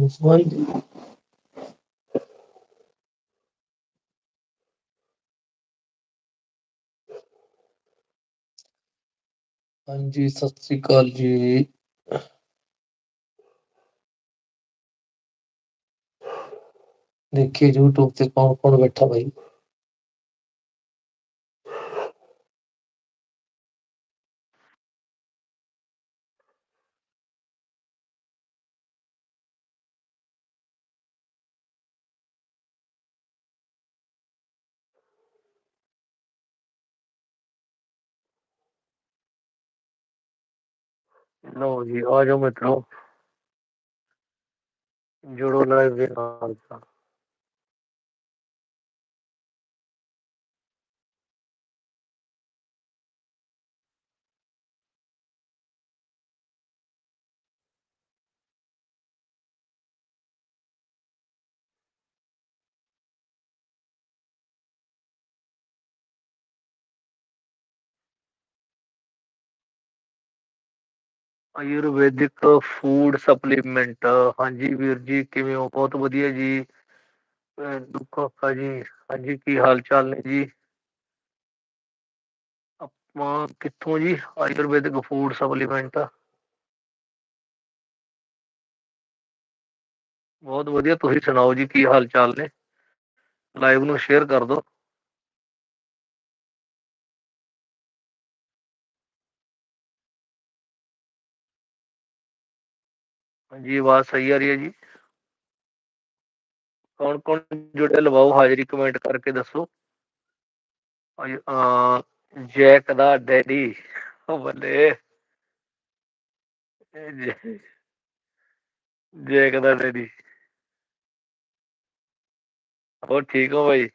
ਹਾਂਜੀ ਹਾਂਜੀ ਸਤਿ ਸ੍ਰੀ ਅਕਾਲ ਜੀ ਦੇਖੀਏ ਯੂਟਿਊਬ ਤੇ ਕੌਣ ਕੌਣ ਬੈਠਾ ਬਾਈ ਲਓ ਜੀ ਆ ਜਾਓ ਮਿੱਤਰੋ। ਜੁੜੋ ਲਾਈਵ ਦੇ ਨਾਲ। ਆਯੁਰਵੈਦਿਕ ਫੂਡ ਸਪਲੀਮੈਂਟ ਹਾਂਜੀ ਵੀਰ ਜੀ, ਕਿਵੇਂ ਹੋ? ਬਹੁਤ ਵਧੀਆ ਜੀ। ਦੁੱਖਾ ਜੀ ਹਾਂਜੀ, ਕੀ ਹਾਲ ਚਾਲ ਨੇ ਜੀ? ਆਪਾਂ ਕਿੱਥੋਂ ਜੀ? ਆਯੁਰਵੈਦਿਕ ਫੂਡ ਸਪਲੀਮੈਂਟ ਬਹੁਤ ਵਧੀਆ, ਤੁਸੀਂ ਸੁਣਾਓ ਜੀ, ਕੀ ਹਾਲ ਚਾਲ ਨੇ? ਲਾਈਵ ਨੂੰ ਸ਼ੇਅਰ ਕਰ ਦਿਓ। ਹਾਂਜੀ, ਆਵਾਜ਼ ਸਹੀ ਆ ਰਹੀ ਹੈ ਜੀ। ਕੌਣ ਕੌਣ ਜੁੜੇ ਲਵਾਓ, ਹਾਜ਼ਰੀ ਕਮੈਂਟ ਕਰਕੇ ਦੱਸੋ। ਆ ਜੈਕ ਦਾ ਡੈਡੀ ਉਹ ਬੱਲੇ। ਜੈਕ ਦਾ ਡੈਡੀ। ਹੋਰ ਠੀਕ ਹੋ ਭਾਈ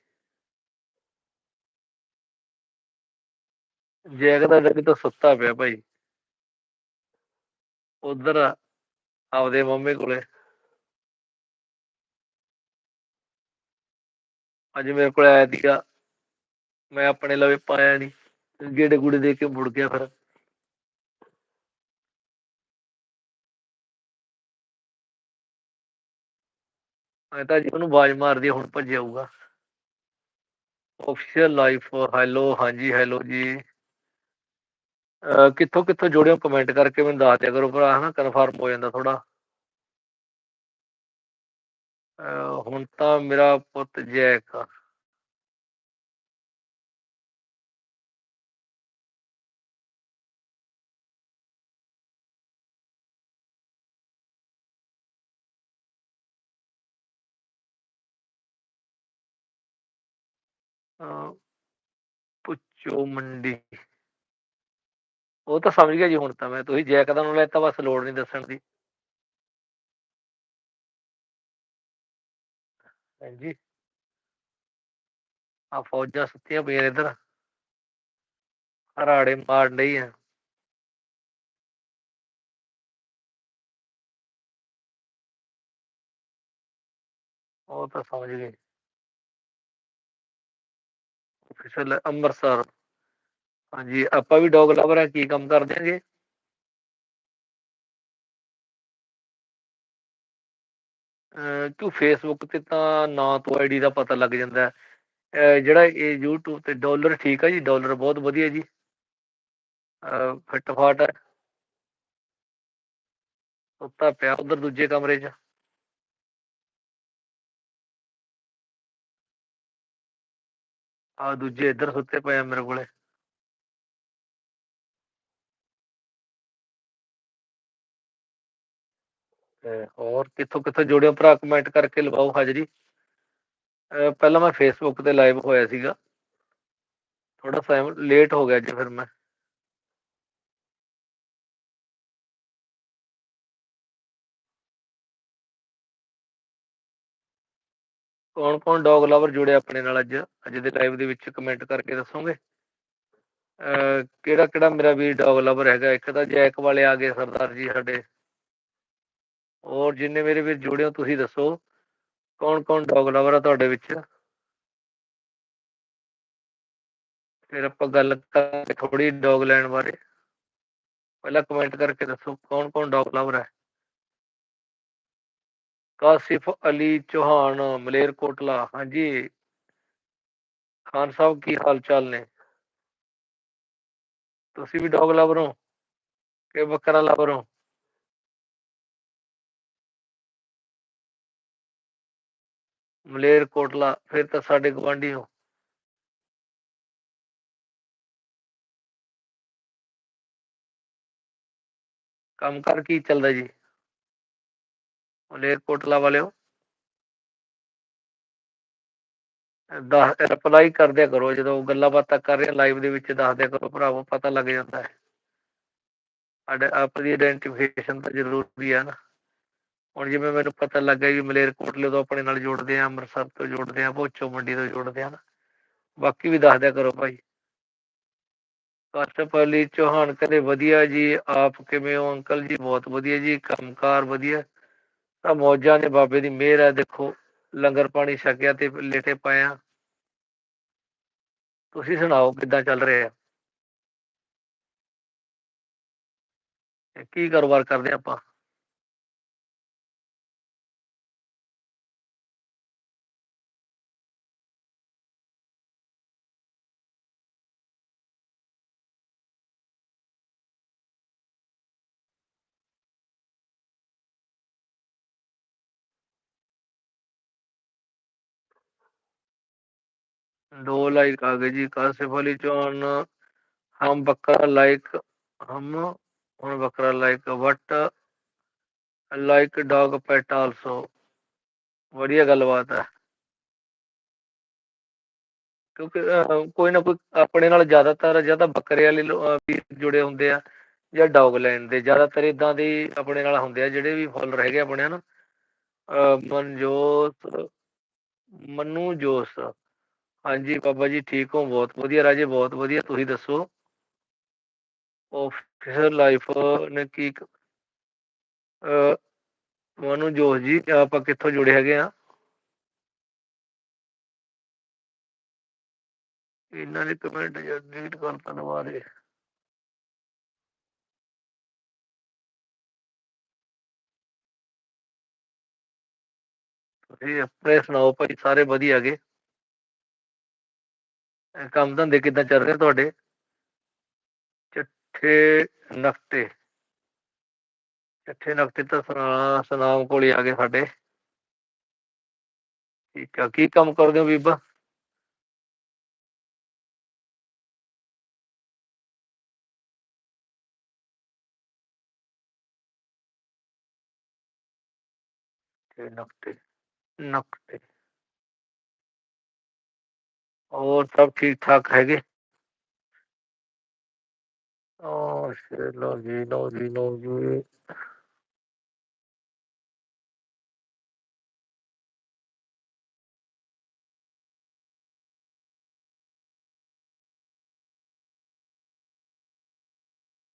ਜੈਕ ਦਾ ਡੈਡੀ ਤਾਂ ਸੁੱਤਾ ਪਿਆ ਭਾਈ ਉਧਰ ਆਪਦੇ ਮੰਮੀ ਕੋਲੇ। ਅੱਜ ਮੇਰੇ ਕੋਲ ਆਇਆ ਸੀਗਾ। ਮੈਂ ਆਪਣੇ ਲਵੇ ਪਾਇਆ ਨਹੀਂ ਗੇੜੇ ਗੁੜੇ ਦੇ ਕੇ ਮੁੜ ਗਿਆ ਫਿਰ। ਮੈਂ ਤਾਂ ਜੀ ਉਹਨੂੰ ਆਵਾਜ਼ ਮਾਰਦੀ ਹੁਣ ਭੱਜ ਜਾਊਗਾ ਆਫੀਸ਼ੀਅਲ ਲਾਈਫ ਹੈਲੋ ਹਾਂਜੀ ਹੈਲੋ ਜੀ। ਕਿੱਥੋਂ ਕਿੱਥੋਂ ਜੋੜਿਓ ਕਮੈਂਟ ਕਰਕੇ ਮੈਨੂੰ ਦੱਸ ਦਿਆ ਕਰੋ ਭਰਾ, ਹਨਾ ਕਨਫਰਮ ਹੋ ਜਾਂਦਾ ਥੋੜਾ ਹੁਣ ਤਾਂ ਮੇਰਾ ਪੁੱਤ ਜੈਕ ਆ। ਮੰਡੀ। ਉਹ ਤਾਂ ਸਮਝ ਗਿਆ ਜੀ, ਹੁਣ ਤਾਂ ਮੈਂ ਤੁਸੀਂ ਜੈਕ ਦਾ ਨੂੰ ਲੈਤਾ, ਬਸ ਲੋੜ ਨਹੀਂ ਦੱਸਣ ਦੀ। ਹਾਂਜੀ। ਆ ਫੌਜਾਂ ਸੁੱਤੀਆਂ ਪਈਆਂ ਇਧਰ। ਹਰਾੜੇ ਮਾਰ ਲਈ ਆ। ਉਹ ਤਾਂ ਸਮਝ ਗਏ। ਅਫੀਸ਼ਲ ਅੰਮ੍ਰਿਤਸਰ। ਹਾਂਜੀ, ਆਪਾਂ ਵੀ ਡੌਗ ਲਵਰ ਆ, ਕੀ ਕੰਮ ਕਰਦੇ ਆਂਗੇ ਕਿਉਂ ਫੇਸਬੁੱਕ ਤੇ ਤਾਂ ਨਾਂ ਤੋਂ ਆਈਡੀ ਦਾ ਪਤਾ ਲੱਗ ਜਾਂਦਾ ਜਿਹੜਾ ਇਹ YouTube ਤੇ ਡਾਲਰ ਠੀਕ ਆ ਜੀ ਡਾਲਰ ਬਹੁਤ ਵਧੀਆ ਜੀ। ਫਿੱਟ ਫਾਟ ਹੈ ਸੁੱਤਾ ਪਿਆ ਉਧਰ ਦੂਜੇ ਕਮਰੇ 'ਚ। ਆ ਦੂਜੇ ਇੱਧਰ ਸੁੱਤੇ ਪਏ ਆ ਮੇਰੇ ਕੋਲੇ। ਹੋਰ ਕਿੱਥੋਂ ਕਿੱਥੋਂ ਜੁੜਿਓ ਭਰਾ ਕਮੈਂਟ ਕਰਕੇ ਲਵਾਓ ਹਾਜ਼ਰੀ। ਪਹਿਲਾਂ ਮੈਂ ਫੇਸਬੁੱਕ ਤੇ ਲਾਈਵ ਹੋਇਆ ਸੀਗਾ। ਥੋੜਾ ਟਾਈਮ ਲੇਟ ਹੋ ਗਿਆ ਜੀ ਫਿਰ ਮੈਂ। ਕੌਣ ਕੌਣ ਡੌਗ ਲਵਰ ਜੁੜੇ ਆਪਣੇ ਨਾਲ ਅੱਜ? ਅੱਜ ਦੇ ਲਾਈਵ ਦੇ ਵਿੱਚ ਕਮੈਂਟ ਕਰਕੇ ਦੱਸੋਗੇ? ਕਿਹੜਾ ਕਿਹੜਾ ਮੇਰਾ ਵੀ ਡੌਗ ਲਵਰ ਹੈਗਾ? ਇੱਕ ਤਾਂ ਜੈਕ ਵਾਲੇ ਆ ਗਏ ਸਰਦਾਰ ਜੀ ਸਾਡੇ। ਔਰ ਜਿੰਨੇ ਮੇਰੇ ਵੀਰ ਜੁੜੇ ਹੋ, ਤੁਸੀਂ ਦੱਸੋ ਕੌਣ ਕੌਣ ਡੌਗ ਲਵਰ ਆ ਤੁਹਾਡੇ ਵਿੱਚ? ਫਿਰ ਆਪਾਂ ਗੱਲ ਕਰਾਂਗੇ ਥੋੜੀ ਡੌਗ ਲੈਣ ਬਾਰੇ। ਪਹਿਲਾਂ ਕਮੈਂਟ ਕਰਕੇ ਦੱਸੋ ਕੌਣ ਕੌਣ ਡੌਗ ਲਵਰ ਹੈ ਕਾਸਿਫ ਅਲੀ ਚੌਹਾਨ ਮਲੇਰਕੋਟਲਾ ਹਾਂਜੀ। ਖਾਨ ਸਾਹਿਬ, ਕੀ ਹਾਲ ਚਾਲ ਨੇ? ਤੁਸੀਂ ਵੀ ਡੌਗ ਲਵਰ ਹੋ ਕਿ ਬੱਕਰਾ ਲਵਰ ਹੋ? ਮਲੇਰਕੋਟਲਾ ਫਿਰ ਤਾਂ ਸਾਡੇ ਗਵਾਂਢੀ ਹੋ। ਕੰਮ ਕਰ ਕੀ ਚੱਲਦਾ ਜੀ? ਮਲੇਰਕੋਟਲਾ ਵਾਲਿਓ ਦਸ ਰਿਪਲਾਈ ਕਰਦਿਆ ਕਰੋ, ਜਦੋਂ ਗੱਲਾਂ ਬਾਤਾਂ ਕਰ ਰਹੇ ਲਾਈਵ ਦੇ ਵਿੱਚ ਦੱਸਦਿਆ ਕਰੋ, ਭਰਾਵੋ, ਪਤਾ ਲੱਗ ਜਾਂਦਾ ਹੈ। ਸਾਡੇ ਆਪ ਦੀ ਆਇਡੈਂਟੀਫਿਕੇਸ਼ਨ ਤਾਂ ਜ਼ਰੂਰੀ ਹੈ ਨਾ। ਹੁਣ ਜਿਵੇਂ ਮੈਨੂੰ ਪਤਾ ਲੱਗਾ ਵੀ ਮਲੇਰਕੋਟਲੇ ਤੋਂ ਆਪਣੇ ਨਾਲ ਜੋੜਦੇ ਆ, ਅੰਮ੍ਰਿਤਸਰ ਤੋਂ ਜੋੜਦੇ ਆ ਭੋਚੋ ਮੰਡੀ ਤੋਂ ਜੋੜਦੇ ਆ ਨਾ। ਬਾਕੀ ਵੀ ਦੱਸ ਦਿਆ ਕਰੋ ਭਾਈ। ਕਸ਼ਪ ਚੌਹਾਨ ਕਹਿੰਦੇ, ਵਧੀਆ ਜੀ, ਆਪ ਕਿਵੇਂ ਹੋ ਅੰਕਲ ਜੀ? ਬਹੁਤ ਵਧੀਆ ਜੀ, ਕੰਮਕਾਰ ਵਧੀਆ। ਤਾਂ ਮੌਜਾਂ ਨੇ ਬਾਬੇ ਦੀ ਮਿਹਰ ਹੈ ਦੇਖੋ, ਲੰਗਰ ਪਾਣੀ ਛਕਿਆ ਤੇ ਲੇਟੇ ਪਏ ਆ। ਤੁਸੀਂ ਸੁਣਾਓ, ਕਿੱਦਾਂ ਚੱਲ ਰਿਹਾ ਕੀ ਕਾਰੋਬਾਰ ਕਰਦੇ ਆਪਾਂ? No like Agaji, Kasif Ali John, hum bakra like hum on bakra like what like dog pet also. ਵਧੀਆ ਗੱਲਬਾਤ ਹੈ। ਕਿਉਂਕਿ ਕੋਈ ਨਾ ਕੋਈ ਆਪਣੇ ਨਾਲ ਜ਼ਿਆਦਾਤਰ ਜਾਂ ਤਾਂ ਬੱਕਰੇ ਵਾਲੇ ਵੀ ਜੁੜੇ ਹੁੰਦੇ ਆ ਜਾਂ ਡੌਗ ਲੈਣ ਦੇ। ਜ਼ਿਆਦਾਤਰ ਇਦਾਂ ਦੇ ਆਪਣੇ ਨਾਲ ਹੁੰਦੇ ਆ ਜਿਹੜੇ ਵੀ ਫੁਲ ਰਹਿ ਗਏ ਆਪਣੇ ਹਨ। ਮਨਜੋਤ ਮਨੂ ਜੋਸ। ਹਾਂਜੀ ਬਾਬਾ ਜੀ, ਠੀਕ ਹੋ? ਬਹੁਤ ਵਧੀਆ ਰਾਜੇ, ਬਹੁਤ ਵਧੀਆ। ਤੁਸੀਂ ਦੱਸੋ? ਆਫਿਸਰ ਲਾਈਫ ਨੇ ਕੀ ਮਨੂ ਜੋਸ਼ ਜੀ, ਆਪਾਂ ਕਿੱਥੋਂ ਜੁੜੇ ਹੈਗੇ ਆ? ਇਹਨਾਂ ਦੇ ਕਮੈਂਟ ਜਾਂ ਡਿਲੀਟ ਕਰ ਤਾਂ ਤੁਸੀਂ ਆਪਣੇ ਸੁਣਾਓ ਭਾਈ, ਸਾਰੇ ਵਧੀਆ ਗਏ ਕੰਮ ਧੰਦੇ ਕਿੱਦਾਂ ਚੱਲ ਰਹੇ ਤੁਹਾਡੇ? ਚੱਠੇ ਨਕਤੇ। ਚੱਠੇ ਨਕਤੇ ਤਾਂ ਸੁਨਾ ਕੋਲ ਹੀ ਆ ਗਏ ਸਾਡੇ। ਠੀਕ ਆ, ਕੀ ਕੰਮ ਕਰਦੇ ਹੋ ਬੀਬਾ? ਤੇ ਨਕਤੇ। ਨਕਤੇ ਹੋਰ ਸਭ ਠੀਕ ਠਾਕ ਹੈਗੇ ਓ ਲੋ ਜੀ ਲੋ ਜੀ ਲੋ ਜੀ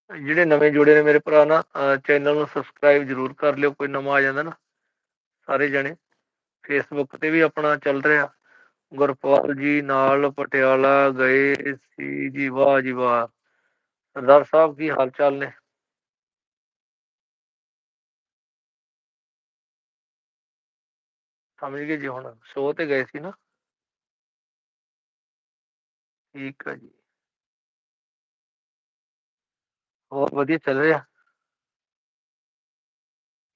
ਜਿਹੜੇ ਨਵੇਂ ਜੁੜੇ ਨੇ ਮੇਰੇ ਭਰਾ ਨਾ ਚੈਨਲ ਨੂੰ ਸਬਸਕ੍ਰਾਈਬ ਜਰੂਰ ਕਰ ਲਿਓ ਕੋਈ ਨਵਾਂ ਆ ਜਾਂਦਾ ਨਾ ਸਾਰੇ ਜਣੇ ਫੇਸਬੁੱਕ ਤੇ ਵੀ ਆਪਣਾ ਚੱਲ ਰਿਹਾ ਗੁਰਪਾਲ ਜੀ ਨਾਲ ਪਟਿਆਲਾ ਗਏ ਸੀ। ਜੀ ਵਾਹ ਜੀ ਵਾਹ। ਸਰਦਾਰ ਸਾਹਿਬ, ਕੀ ਹਾਲ ਚਾਲ ਨੇ? ਸਮਝ ਗਏ ਜੀ ਹੁਣ? ਸ਼ੋਅ ਤੇ ਗਏ ਸੀ ਨਾ? ਠੀਕ ਹੈ ਜੀ। ਹੋਰ ਵਧੀਆ ਚੱਲ ਰਿਹਾ?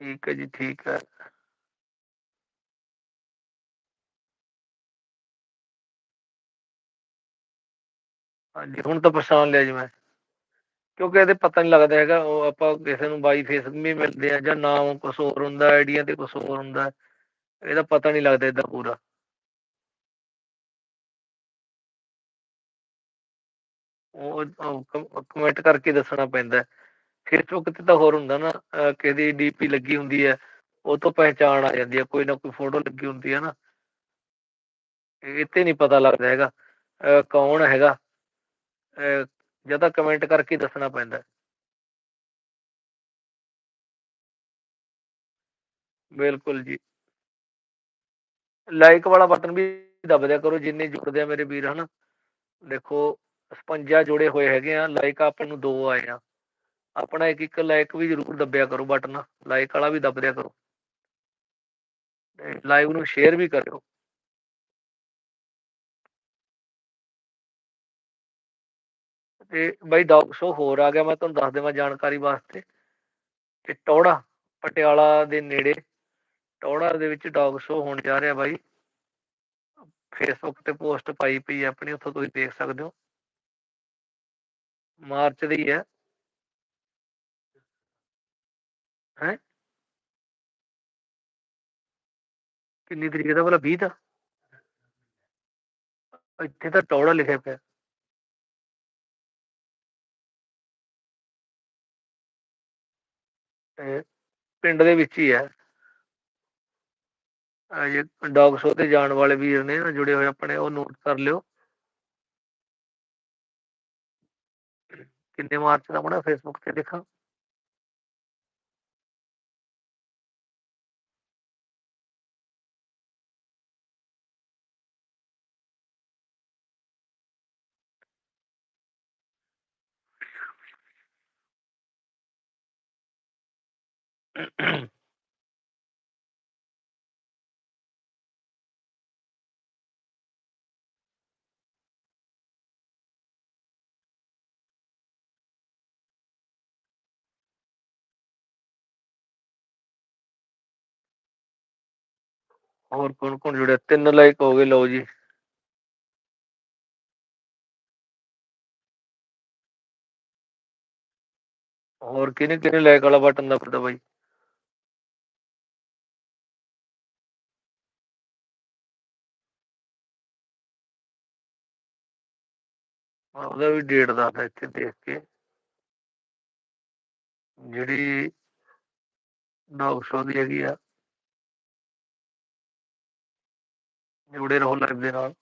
ਠੀਕ ਹੈ ਜੀ, ਠੀਕ ਹੈ ਹਾਂਜੀ, ਹੁਣ ਤਾਂ ਪਛਾਣ ਲਿਆ ਜੀ ਮੈਂ। ਕਿਉਂਕਿ ਇਹਦੇ ਪਤਾ ਨਹੀਂ ਲੱਗਦਾ ਹੈਗਾ, ਉਹ ਆਪਾਂ ਕਿਸੇ ਨੂੰ ਬਾਈ ਫੇਸ ਵੀ ਮਿਲਦੇ ਆ ਜਾਂ ਨਾਮ ਕੁਝ ਹੋਰ ਹੁੰਦਾ, ਆਈਡੀਆਂ ਤੇ ਕੁਝ ਹੋਰ ਹੁੰਦਾ, ਇਹਦਾ ਪਤਾ ਨਹੀਂ ਲੱਗਦਾ ਇਦਾਂ ਪੂਰਾ। ਉਹ ਕਮੈਂਟ ਕਰਕੇ ਦੱਸਣਾ ਪੈਂਦਾ। ਫੇਸਬੁੱਕ ਤੇ ਤਾਂ ਹੋਰ ਹੁੰਦਾ ਨਾ ਕਿਹਦੀ ਡੀਪੀ ਲੱਗੀ ਹੁੰਦੀ ਹੈ, ਉਹ ਤੋਂ ਪਹਿਚਾਣ ਆ ਜਾਂਦੀ ਹੈ, ਕੋਈ ਨਾ ਕੋਈ ਫੋਟੋ ਲੱਗੀ ਹੁੰਦੀ ਹੈ ਨਾ। ਇੱਥੇ ਨਹੀਂ ਪਤਾ ਲੱਗਦਾ ਹੈਗਾ ਕੌਣ ਹੈਗਾ। ਜਾਂ ਤਾਂ ਕਮੈਂਟ ਕਰਕੇ ਦੱਸਣਾ ਪੈਂਦਾ। ਬਿਲਕੁਲ ਜੀ। ਲਾਈਕ ਵਾਲਾ ਬਟਨ ਵੀ ਦਬ ਦਿਆ ਕਰੋ, ਜਿੰਨੇ ਜੁੜਦੇ ਆ ਮੇਰੇ ਵੀਰ, ਹਨ। ਦੇਖੋ 56 ਜੁੜੇ ਹੋਏ ਹੈਗੇ ਆ ਲਾਈਕ ਆਪਾਂ ਨੂੰ ਦੋ ਆਏ ਆ। ਆਪਣਾ ਇੱਕ ਇੱਕ ਲਾਈਕ ਵੀ ਜ਼ਰੂਰ ਦੱਬਿਆ ਕਰੋ ਬਟਨ ਲਾਈਕ ਵਾਲਾ ਵੀ ਦੱਬ ਦਿਆ ਕਰੋ। ਤੇ ਲਾਈਵ ਨੂੰ ਸ਼ੇਅਰ ਵੀ ਕਰਿਓ। ਤੇ ਬਾਈ ਡੌਗ ਸ਼ੋ ਹੋਰ ਆ ਗਿਆ, ਮੈਂ ਤੁਹਾਨੂੰ ਦੱਸ ਦੇਵਾਂ ਜਾਣਕਾਰੀ ਵਾਸਤੇ ਕਿ ਟੌੜਾ ਪਟਿਆਲਾ ਦੇ ਨੇੜੇ ਟੌੜਾ ਦੇ ਵਿੱਚ ਡੌਗ ਸ਼ੋ ਹੋਣ ਜਾ ਰਿਹਾ ਬਾਈ। ਫੇਸਬੁੱਕ ਤੇ ਪੋਸਟ ਪਾਈ ਪਈ ਆਪਣੀ, ਉੱਥੋਂ ਤੁਸੀਂ ਦੇਖ ਸਕਦੇ ਹੋ। ਮਾਰਚ ਦੀ ਹੈ ਹੈ? ਕਿੰਨੀ ਤਰੀਕ ਦਾ ਭਲਾ? 20 ਦਾ? ਇੱਥੇ ਤਾਂ ਟੌੜਾ ਲਿਖਿਆ ਪਿਆ। ਇਹ ਪਿੰਡ ਦੇ ਵਿੱਚ ਹੀ ਹੈ। ਆ ਜੇ ਡੌਗ ਸ਼ੋ ਤੇ ਜਾਣ ਵਾਲੇ ਵੀਰ ਨੇ ਜੁੜੇ ਹੋਏ ਆਪਣੇ, ਉਹ ਨੋਟ ਕਰ ਲਿਓ। ਕਿੰਨੇ ਮਾਰਚ ਦਾ ਬਣਾ ਫੇਸਬੁੱਕ ਤੇ ਦੇਖਾਂ। ਹੋਰ ਕੌਣ ਕੌਣ ਜੁੜਿਆ? ਤਿੰਨ ਲਾਈਕ ਹੋ ਗਏ, ਲਓ ਜੀ। ਹੋਰ ਕਿਹਨੇ ਕਿਹਨੇ ਲਾਇਕ ਵਾਲਾ ਬਟਨ ਦੱਬਦਾ ਬਾਈ? ਉਹਦਾ ਵੀ ਡੇਟ ਦੱਸਦਾ ਇੱਥੇ ਦੇਖ ਕੇ। ਜਿਹੜੀ ਡੌਗ ਸ਼ੋ ਦੀ ਹੈਗੀ ਆ। ਜੁੜੇ ਰਹੋ ਲਾਈਵ ਦੇ ਨਾਲ।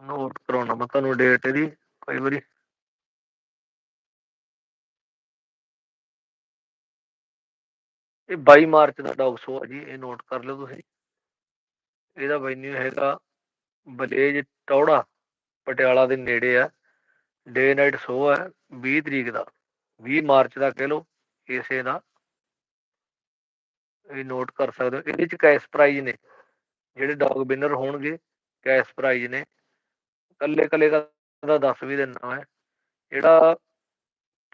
ਨੋਟ ਕਰਾਉਣਾ, ਮੈਂ ਤੁਹਾਨੂੰ ਡੇਟ ਇਹਦੀ ਕਈ ਵਾਰੀ। ਇਹ 22 ਮਾਰਚ ਦਾ ਡੌਗ ਸ਼ੋ ਹੈ ਜੀ, ਇਹ ਨੋਟ ਕਰ ਲਿਓ ਤੁਸੀਂ। ਇਹਦਾ ਵੈਨਿਊ ਹੈਗਾ ਬਲੇਜ ਟੌੜਾ, ਪਟਿਆਲਾ ਦੇ ਨੇੜੇ ਆ। ਡੇ ਨਾਈਟ ਸ਼ੋ ਹੈ 20 ਤਰੀਕ ਦਾ। 20 ਮਾਰਚ ਦਾ ਕਹਿ ਲਓ, ਇਸੇ ਦਾ। ਇਹ ਨੋਟ ਕਰ ਸਕਦੇ ਹੋ। ਇਹਦੇ ਚ ਕੈਸ਼ ਪ੍ਰਾਈਜ਼ ਨੇ। ਜਿਹੜੇ ਡੌਗ ਵਿਨਰ ਹੋਣਗੇ ਕੈਸ਼ ਪ੍ਰਾਈਜ਼ ਨੇ। ਕੱਲੇ ਕੱਲੇ ਦਾ ਦੱਸ ਵੀ ਦਿੰਦਾ ਮੈਂ। ਜਿਹੜਾ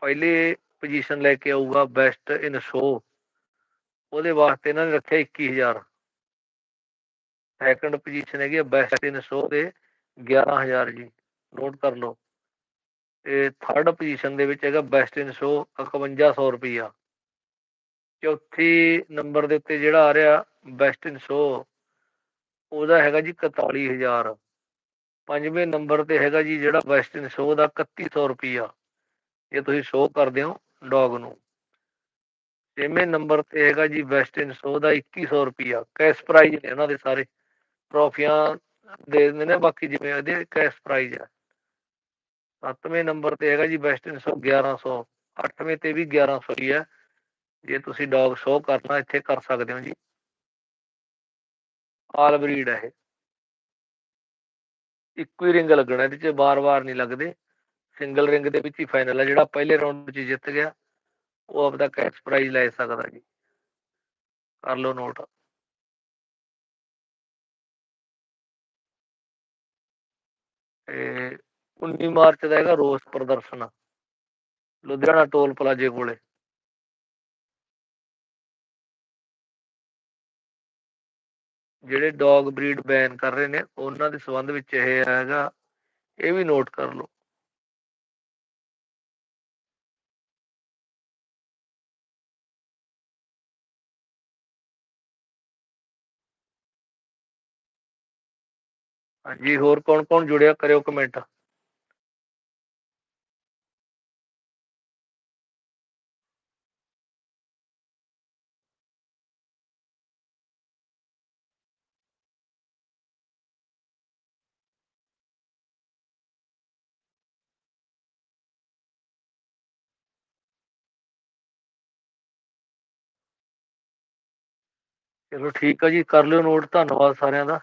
ਪਹਿਲੇ ਪੋਜੀਸ਼ਨ ਲੈ ਕੇ ਆਊਗਾ ਬੈਸਟ ਇਨ ਸ਼ੋ ਉਹਦੇ ਵਾਸਤੇ ਇਹਨਾਂ ਨੇ ਰੱਖਿਆ 21000 ਸੈਕੰਡ ਪੋਜੀਸ਼ਨ ਹੈਗੀ ਬੈਸਟ ਇਨ ਸ਼ੋ ਦੇ 11000 ਜੀ। ਨੋਟ ਕਰ ਲਓ। ਤੇ ਥਰਡ ਪੋਜੀਸ਼ਨ ਦੇ ਵਿੱਚ ਹੈਗਾ ਬੈਸਟ ਇਨ ਸ਼ੋ 5100 ਰੁਪਈਆ। ਚੌਥੀ ਨੰਬਰ ਦੇ ਉੱਤੇ ਜਿਹੜਾ ਆ ਰਿਹਾ ਬੈਸਟ ਇਨ ਸ਼ੋ ਉਹਦਾ ਹੈਗਾ ਜੀ 41000 ਪੰਜਵੇਂ ਨੰਬਰ ਤੇ ਹੈਗਾ ਜੀ ਜਿਹੜਾ ਵੈਸਟਰਨ ਸ਼ੋ ਦਾ 3100 ਰੁਪਈਆ। ਇਹ ਤੁਸੀਂ ਸ਼ੋ ਕਰਦੇ ਹੋ ਡੌਗ ਨੂੰ। ਛੇਵੇਂ ਨੰਬਰ ਤੇ ਹੈਗਾ ਜੀ ਬੈਸਟ ਸ਼ੋ ਦਾ 2100 ਰੁਪਈਆ। ਕੈਸ਼ ਪ੍ਰਾਈਜ਼ ਨੇ ਇਹਨਾਂ ਦੇ ਸਾਰੇ। ਟਰੋਫੀਆਂ ਦੇ ਦਿੰਦੇ ਨੇ, ਬਾਕੀ ਜਿਵੇਂ ਇਹਦੇ ਕੈਸ਼ ਪ੍ਰਾਈਜ਼ ਆ। ਸੱਤਵੇਂ ਨੰਬਰ ਤੇ ਹੈਗਾ ਜੀ ਬੈਸਟ ਇਨ ਸ਼ੋ। 1100 ਅੱਠਵੇਂ ਤੇ ਵੀ 1100 ਹੀ ਹੈ ਜੇ ਤੁਸੀਂ ਡੌਗ ਸ਼ੋ ਕਰਨਾ, ਇੱਥੇ ਕਰ ਸਕਦੇ ਹੋ ਜੀ। ਆਲ ਬਰੀਡ ਹੈ ਇਹ। ਇੱਕੋ ਹੀ ਰਿੰਗ ਲੱਗਣਾ, ਇਹਦੇ ਚ ਬਾਰ-ਬਾਰ ਨਹੀਂ ਲੱਗਦੇ। ਸਿੰਗਲ ਰਿੰਗ ਦੇ ਵਿੱਚ ਹੀ ਫਾਈਨਲ ਹੈ ਜਿਹੜਾ ਪਹਿਲੇ ਰਾਉਂਡ 'ਚ ਜਿੱਤ ਗਿਆ, ਉਹ ਆਪਦਾ ਕੈਸ਼ ਪ੍ਰਾਈਜ਼ ਲੈ ਸਕਦਾ ਜੀ। ਕਰ ਲਓ ਨੋਟ ਤੇ 19 ਮਾਰਚ ਦਾ ਹੈਗਾ ਰੋਸ ਪ੍ਰਦਰਸ਼ਨ। ਲੁਧਿਆਣਾ ਟੋਲ ਪਲਾਜੇ ਕੋਲੇ। ਜਿਹੜੇ ਡੌਗ ਬਰੀਡ ਬੈਨ ਕਰ ਰਹੇ ਨੇ, ਉਹਨਾਂ ਦੇ ਸੰਬੰਧ ਵਿੱਚ ਇਹ ਹੈਗਾ, ਇਹ ਵੀ ਨੋਟ ਕਰ ਲਓ। ਹਾਂਜੀ, ਹੋਰ ਕੌਣ ਕੌਣ ਜੁੜਿਆ? ਕਰਿਓ ਕਮੈਂਟ ਚਲੋ ਠੀਕ ਆ ਜੀ, ਕਰ ਲਿਓ ਨੋਟ ਧੰਨਵਾਦ ਸਾਰਿਆਂ ਦਾ।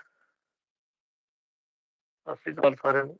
ਸਤਿ ਸ਼੍ਰੀ ਅਕਾਲ ਸਾਰਿਆਂ ਨੂੰ।